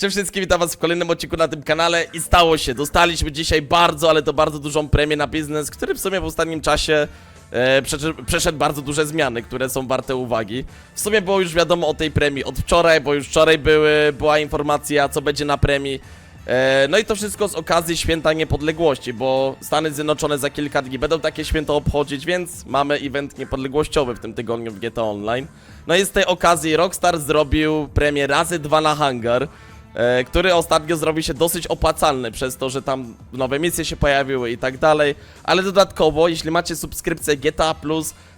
Cześć wszystkim, witam was w kolejnym odcinku na tym kanale i stało się, dostaliśmy dzisiaj bardzo, ale to bardzo dużą premię na biznes, który w sumie w ostatnim czasie e, przeszedł, bardzo duże zmiany, które są warte uwagi. W sumie było już wiadomo o tej premii od wczoraj, bo już wczoraj były, była informacja co będzie na premii. E, no i to wszystko z okazji Święta Niepodległości, bo Stany Zjednoczone za kilka dni będą takie święto obchodzić, więc mamy event niepodległościowy w tym tygodniu w GTA Online. No i z tej okazji Rockstar zrobił premię razy dwa na hangar, który ostatnio zrobił się dosyć opłacalny przez to, że tam nowe misje się pojawiły i tak dalej, ale dodatkowo, jeśli macie subskrypcję GTA+,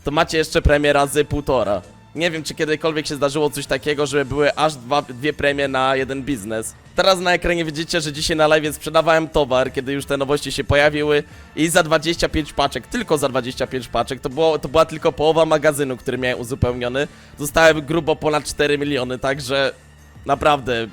to macie jeszcze premię razy półtora. Nie wiem, czy kiedykolwiek się zdarzyło coś takiego, żeby były aż dwa, dwie premie na jeden biznes. Teraz na ekranie widzicie, że dzisiaj na live sprzedawałem towar, kiedy już te nowości się pojawiły i za 25 paczek, tylko za 25 paczek, to, było, to była tylko połowa magazynu, który miałem uzupełniony. Dostałem grubo ponad 4 miliony, także naprawdę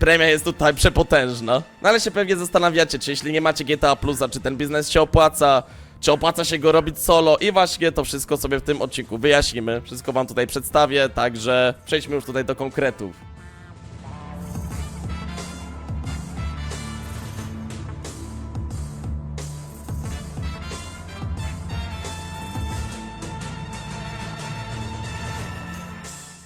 premia jest tutaj przepotężna. No ale się pewnie zastanawiacie, czy jeśli nie macie GTA Plusa, czy ten biznes się opłaca, czy opłaca się go robić solo i właśnie to wszystko sobie w tym odcinku wyjaśnimy. Wszystko wam tutaj przedstawię, także przejdźmy już tutaj do konkretów.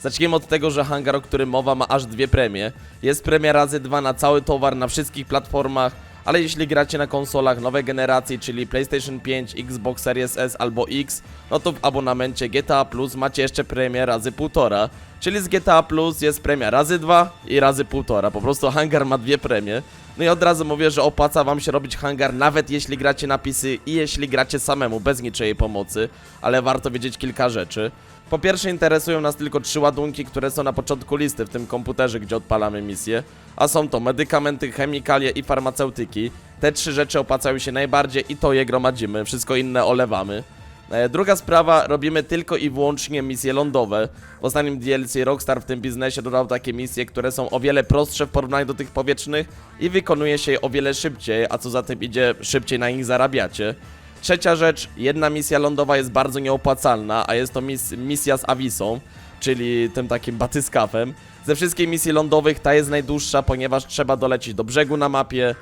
Zacznijmy od tego, że hangar, o którym mowa, ma aż dwie premie. Jest premia razy dwa na cały towar na wszystkich platformach, ale jeśli gracie na konsolach nowej generacji, czyli PlayStation 5, Xbox Series S albo X, no to w abonamencie GTA Plus macie jeszcze premię razy półtora. Czyli z GTA Plus jest premia razy dwa i razy półtora. Po prostu hangar ma dwie premie. No i od razu mówię, że opłaca wam się robić hangar, nawet jeśli gracie na PC i jeśli gracie samemu, bez niczyjej pomocy, ale warto wiedzieć kilka rzeczy. Po pierwsze interesują nas tylko trzy ładunki, które są na początku listy w tym komputerze, gdzie odpalamy misję, a są to medykamenty, chemikalie i farmaceutyki. Te trzy rzeczy opłacają się najbardziej i to je gromadzimy, wszystko inne olewamy. E, Druga sprawa, robimy tylko i wyłącznie misje lądowe. W ostatnim DLC Rockstar w tym biznesie dodał takie misje, które są o wiele prostsze w porównaniu do tych powietrznych i wykonuje się je o wiele szybciej, a co za tym idzie, szybciej na nich zarabiacie. Trzecia rzecz, jedna misja lądowa jest bardzo nieopłacalna, a jest to mis misja z Awisą, czyli tym takim batyskafem. Ze wszystkich misji lądowych ta jest najdłuższa, ponieważ trzeba dolecieć do brzegu na mapie,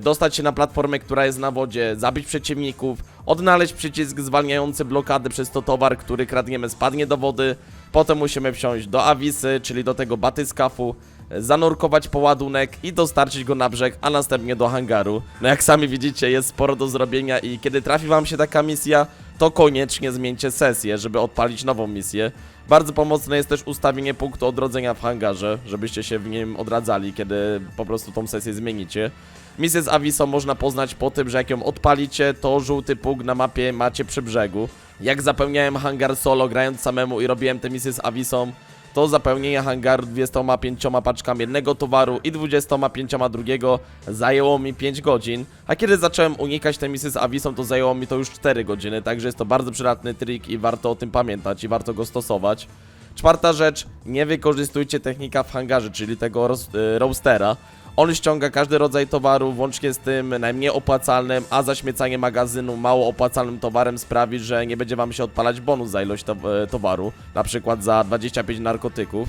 dostać się na platformę, która jest na wodzie, zabić przeciwników, odnaleźć przycisk zwalniający blokady przez to towar, który kradniemy spadnie do wody, potem musimy wsiąść do Awisy, czyli do tego batyskafu, e, zanurkować po ładunek i dostarczyć go na brzeg, a następnie do hangaru. No jak sami widzicie, jest sporo do zrobienia i kiedy trafi wam się taka misja, to koniecznie zmieńcie sesję, żeby odpalić nową misję. Bardzo pomocne jest też ustawienie punktu odrodzenia w hangarze, żebyście się w nim odradzali, kiedy po prostu tą sesję zmienicie. Misję z Avisą można poznać po tym, że jak ją odpalicie, to żółty punkt na mapie macie przy brzegu. Jak zapełniałem hangar solo grając samemu i robiłem tę misję z Avisą, to zapełnienie hangaru 25 paczkami jednego towaru i 25 drugiego zajęło mi 5 godzin, a kiedy zacząłem unikać tej misji z Avisą, to zajęło mi to już 4 godziny, także jest to bardzo przydatny trik i warto o tym pamiętać i warto go stosować. Czwarta rzecz, nie wykorzystujcie technika w hangarze, czyli tego y, roastera. On ściąga każdy rodzaj towaru, włącznie z tym najmniej opłacalnym, a zaśmiecanie magazynu mało opłacalnym towarem sprawi, że nie będzie wam się odpalać bonus za ilość e, towaru, na przykład za 25 narkotyków.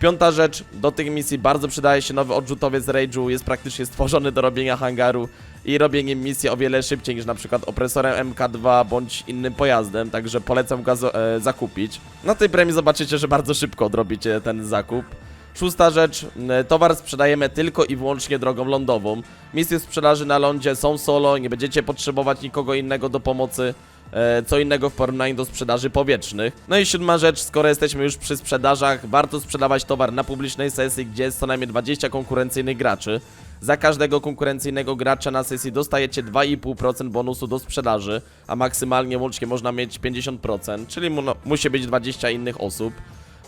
Piąta rzecz, do tych misji bardzo przydaje się nowy odrzutowiec Rage'u, jest praktycznie stworzony do robienia hangaru i robienie misji o wiele szybciej niż na przykład opresorem MK2 bądź innym pojazdem, także polecam go e, zakupić. Na tej premii zobaczycie, że bardzo szybko odrobicie ten zakup. Szósta rzecz, e, towar sprzedajemy tylko i wyłącznie drogą lądową. Misje sprzedaży na lądzie są solo, nie będziecie potrzebować nikogo innego do pomocy. E, co innego w porównaniu do sprzedaży powietrznych. No i siódma rzecz, skoro jesteśmy już przy sprzedażach, warto sprzedawać towar na publicznej sesji, gdzie jest co najmniej 20 konkurencyjnych graczy. Za każdego konkurencyjnego gracza na sesji dostajecie 2,5% bonusu do sprzedaży, a maksymalnie łącznie można mieć 50%, czyli mu, no, musi być 20 innych osób.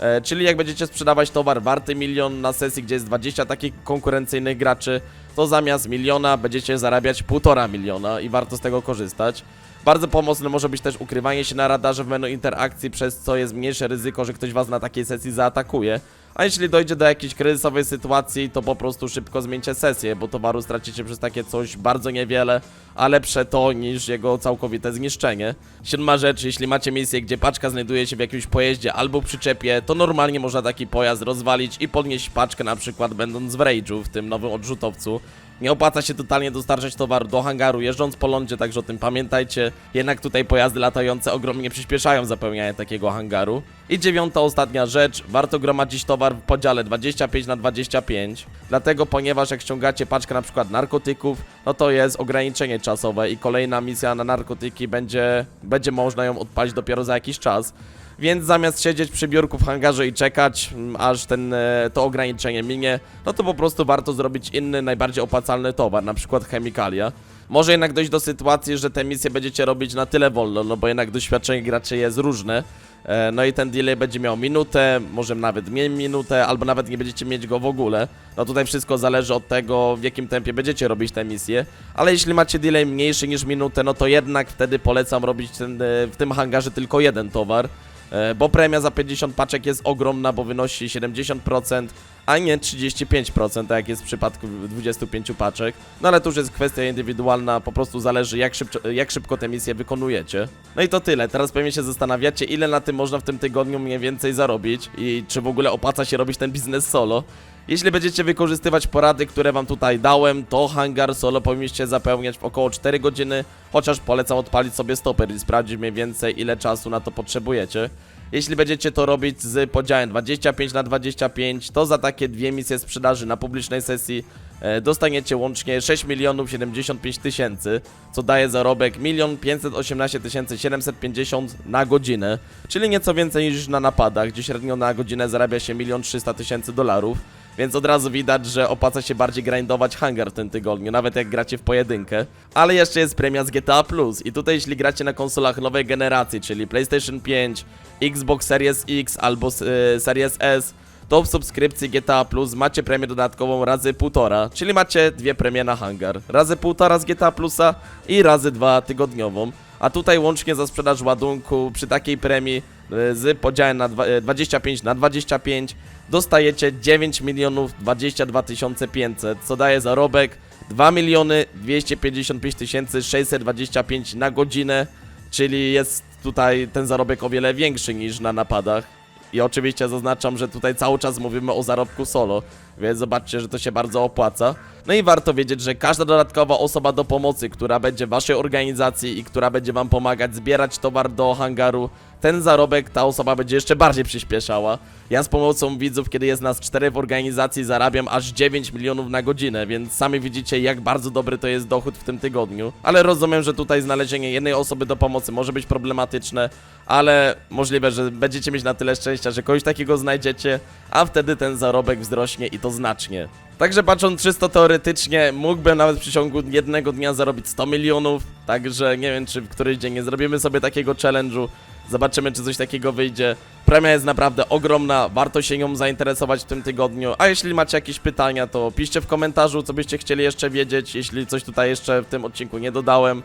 E, czyli jak będziecie sprzedawać towar warty milion na sesji, gdzie jest 20 takich konkurencyjnych graczy, to zamiast miliona będziecie zarabiać półtora miliona i warto z tego korzystać. Bardzo pomocne może być też ukrywanie się na radarze w menu interakcji, przez co jest mniejsze ryzyko, że ktoś was na takiej sesji zaatakuje. A jeśli dojdzie do jakiejś kryzysowej sytuacji, to po prostu szybko zmieńcie sesję, bo towaru stracicie przez takie coś bardzo niewiele, a lepsze to niż jego całkowite zniszczenie. Siódma rzecz, jeśli macie misję, gdzie paczka znajduje się w jakimś pojeździe albo przyczepie, to normalnie można taki pojazd rozwalić i podnieść paczkę na przykład będąc w Rage'u, w tym nowym odrzutowcu. Nie opłaca się totalnie dostarczać towaru do hangaru jeżdżąc po lądzie, także o tym pamiętajcie. Jednak tutaj pojazdy latające ogromnie przyspieszają zapełnianie takiego hangaru. I dziewiąta, ostatnia rzecz, warto gromadzić towar w podziale 25 na 25 dlatego ponieważ jak ściągacie paczkę na przykład narkotyków, no to jest ograniczenie czasowe i kolejna misja na narkotyki będzie, będzie można ją odpalić dopiero za jakiś czas. Więc zamiast siedzieć przy biurku w hangarze i czekać, mm, aż ten, e, to ograniczenie minie, no to po prostu warto zrobić inny, najbardziej opłacalny towar, na przykład chemikalia. Może jednak dojść do sytuacji, że te misje będziecie robić na tyle wolno, no bo jednak doświadczenie graczy jest różne. E, No i ten delay będzie miał minutę, może nawet mniej minutę, albo nawet nie będziecie mieć go w ogóle. No tutaj wszystko zależy od tego, w jakim tempie będziecie robić te misje. Ale jeśli macie delay mniejszy niż minutę, no to jednak wtedy polecam robić ten, e, w tym hangarze tylko jeden towar. E, Bo premia za 50 paczek jest ogromna, bo wynosi 70%, a nie 35%, tak jak jest w przypadku 25 paczek. No ale to już jest kwestia indywidualna, po prostu zależy jak, szybko, jak szybko te misje wykonujecie. No i to tyle, teraz pewnie się zastanawiacie, ile na tym można w tym tygodniu mniej więcej zarobić i czy w ogóle opłaca się robić ten biznes solo. Jeśli będziecie wykorzystywać porady, które wam tutaj dałem, to hangar solo powinniście zapełniać w około 4 godziny, chociaż polecam odpalić sobie stoper i sprawdzić mniej więcej ile czasu na to potrzebujecie. Jeśli będziecie to robić z podziałem 25 na 25, to za takie dwie misje sprzedaży na publicznej sesji e, dostaniecie łącznie 6 milionów 75 tysięcy, co daje zarobek 1 518 750 na godzinę, czyli nieco więcej niż na napadach, gdzie średnio na godzinę zarabia się 1 300 tysięcy dolarów. Więc od razu widać, że opłaca się bardziej grindować hangar w tym tygodniu, nawet jak gracie w pojedynkę. Ale jeszcze jest premia z GTA Plus i tutaj jeśli gracie na konsolach nowej generacji, czyli PlayStation 5, Xbox Series X albo e, Series S, w subskrypcji GTA Plus macie premię dodatkową razy półtora, czyli macie dwie premie na hangar. Razy półtora z GTA Plusa i razy dwa tygodniową. A tutaj łącznie za sprzedaż ładunku przy takiej premii e, z podziałem na dwa- e, 25 na 25 dostajecie 9 milionów 22 tysiące 500, co daje zarobek 2 miliony 255 tysięcy 625 na godzinę, czyli jest tutaj ten zarobek o wiele większy niż na napadach. I oczywiście zaznaczam, że tutaj cały czas mówimy o zarobku solo, więc zobaczcie, że to się bardzo opłaca. No i warto wiedzieć, że każda dodatkowa osoba do pomocy, która będzie waszej organizacji i która będzie wam pomagać zbierać towar do hangaru, ten zarobek ta osoba będzie jeszcze bardziej przyspieszała. Ja z pomocą widzów, kiedy jest nas cztery w organizacji, zarabiam aż 9 milionów na godzinę, więc sami widzicie, jak bardzo dobry to jest dochód w tym tygodniu. Ale rozumiem, że tutaj znalezienie jednej osoby do pomocy może być problematyczne, ale możliwe, że będziecie mieć na tyle szczęścia, że kogoś takiego znajdziecie, a wtedy ten zarobek wzrośnie i to znacznie. Także patrząc czysto teoretycznie, mógłbym nawet w przeciągu jednego dnia zarobić 100 milionów, także nie wiem, czy w któryś dzień nie zrobimy sobie takiego challenge'u, zobaczymy, czy coś takiego wyjdzie. Premia jest naprawdę ogromna, warto się nią zainteresować w tym tygodniu, a jeśli macie jakieś pytania, to piszcie w komentarzu, co byście chcieli jeszcze wiedzieć, jeśli coś tutaj jeszcze w tym odcinku nie dodałem.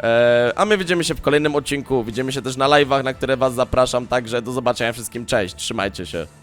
Eee, a my widzimy się w kolejnym odcinku, widzimy się też na live'ach, na które was zapraszam, także do zobaczenia wszystkim, cześć, trzymajcie się.